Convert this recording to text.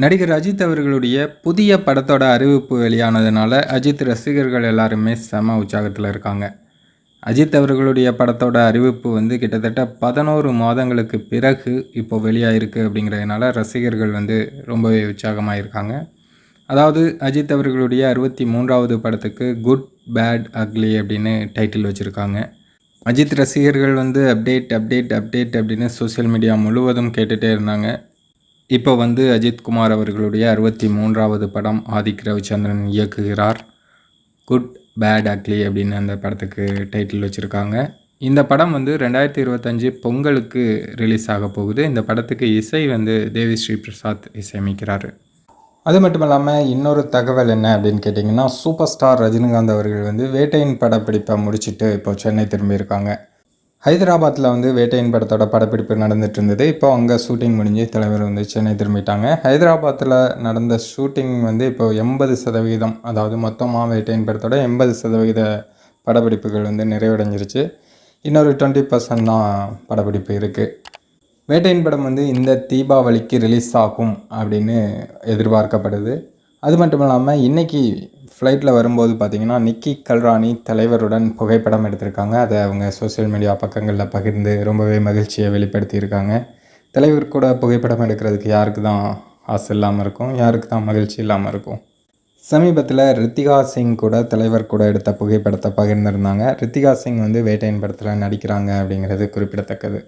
நடிகர் அஜித் அவர்களுடைய புதிய படத்தோட அறிவிப்பு வெளியானதுனால அஜித் ரசிகர்கள் எல்லாருமே செம உற்சாகத்தில் இருக்காங்க. அஜித் அவர்களுடைய படத்தோட அறிவிப்பு வந்து கிட்டத்தட்ட பதினோரு மாதங்களுக்கு பிறகு இப்போ வெளியாயிருக்கு அப்படிங்கிறதுனால ரசிகர்கள் வந்து ரொம்பவே உற்சாகமாக இருக்காங்க அதாவது அஜித் அவர்களுடைய அறுபத்தி மூன்றாவது படத்துக்கு குட் பேட் அக்லி அப்படின்னு டைட்டில் வச்சுருக்காங்க. அஜித் ரசிகர்கள் வந்து அப்டேட் அப்டேட் அப்டேட் அப்படின்னு சோஷியல் மீடியா முழுவதும் கேட்டுகிட்டே இருந்தாங்க. இப்போ வந்து அஜித் குமார் அவர்களுடைய அறுபத்தி மூன்றாவது படம் ஆதிக் ரவிச்சந்திரன் இயக்குகிறார். குட் பேட் அக்லி அப்படின்னு அந்த படத்துக்கு டைட்டில் வச்சுருக்காங்க. இந்த படம் வந்து ரெண்டாயிரத்தி இருபத்தஞ்சி பொங்கலுக்கு ரிலீஸ் ஆக போகுது. இந்த படத்துக்கு இசை வந்து தேவி ஸ்ரீ பிரசாத் இசையமைக்கிறார். அது மட்டும் இல்லாமல் இன்னொரு தகவல் என்ன அப்படின்னு கேட்டிங்கன்னா சூப்பர் ஸ்டார் ரஜினிகாந்த் அவர்கள் வந்து வேட்டையின் படப்பிடிப்பை முடிச்சுட்டு இப்போ சென்னை திரும்பியிருக்காங்க. ஹைதராபாத்தில் வந்து வேட்டையின் படத்தோட படப்பிடிப்பு நடந்துட்டு இருந்தது இப்போ அங்கே ஷூட்டிங் முடிஞ்சு தலைவர் வந்து சென்னை திரும்பிட்டாங்க. ஹைதராபாத்தில் நடந்த ஷூட்டிங் வந்து இப்போ எண்பது சதவீதம் அதாவது மொத்தமாக வேட்டையின் படத்தோட எண்பது சதவீத படப்பிடிப்புகள் வந்து நிறைவடைஞ்சிருச்சு. இன்னொரு டுவெண்ட்டி பர்சன்ட் தான் படப்பிடிப்பு இருக்குது வேட்டையின் படம் வந்து இந்த தீபாவளிக்கு ரிலீஸ் ஆகும் அப்படின்னு எதிர்பார்க்கப்படுது. அது மட்டும் இல்லாமல் இன்றைக்கி ஃப்ளைட்டில் வரும்போது பார்த்திங்கன்னா நிக்கி கல்ராணி தலைவருடன் புகைப்படம் எடுத்திருக்காங்க. அதை அவங்க சோஷியல் மீடியா பக்கங்களில் பகிர்ந்து ரொம்பவே மகிழ்ச்சியை வெளிப்படுத்தியிருக்காங்க. தலைவர் கூட புகைப்படம் எடுக்கிறதுக்கு யாருக்கு தான் ஆசை இல்லாமல் இருக்கும்? யாருக்கு தான் மகிழ்ச்சி இல்லாமல் இருக்கும்? சமீபத்தில் ரித்திகா சிங் கூட தலைவர் கூட எடுத்த புகைப்படத்தை பகிர்ந்திருந்தாங்க. ரித்திகா சிங் வந்து வேட்டையின் படத்தில் நடிக்கிறாங்க அப்படிங்கிறது குறிப்பிடத்தக்கது.